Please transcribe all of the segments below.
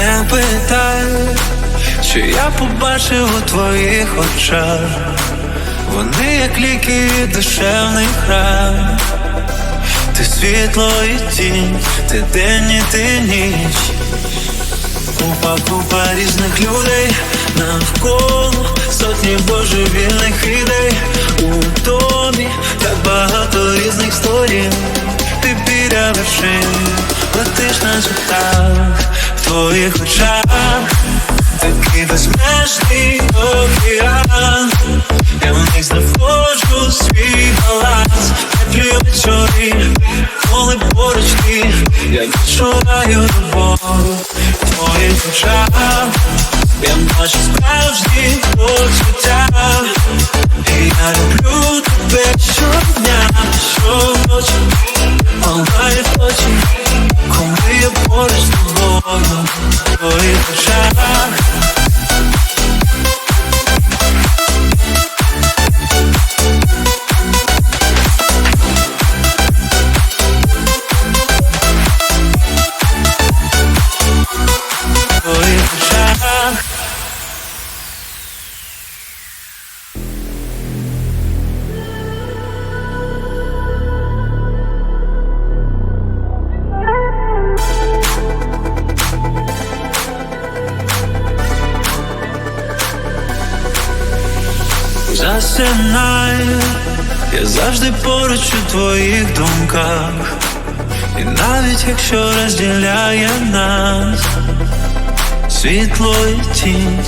Не питай, що я побачив у твоїх очах. Вони як ліки і душевний храм. Ти світло і тінь, ти день і ти ніч. Купа, купа різних людей навколо сотні божевільних ідей у тобі так багато різних сторін. Ти біля вершин, летиш на життах в твоїх очах, такий безмежний океан. Я в них знаходжу свій баланс, теплі вечори, коли поруч ти, я відчуваю любов в твоїх очах. Я бачу справжні почуття. І я люблю тебе щодня, щоночі Засинай, я завжди поруч у твоїх думках, і навіть якщо розділяє нас світло і тінь,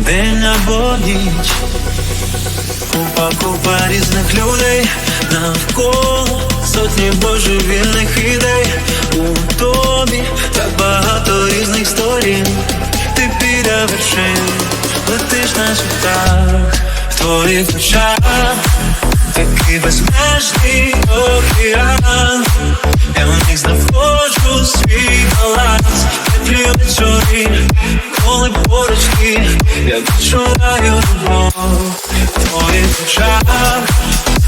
день або ніч, купа, купа різних в такий безмежний океан. Я в них знаходжу свій баланс, теплі вечори, коли поруч ти, я відчуваю любов в твоїх.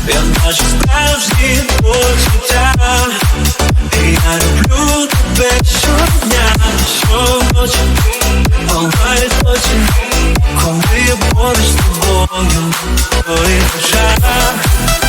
Я бачу справжні почуття. І я люблю тебе щодня, щоночі Палають очі, коли поруч з Onun böyle şarkı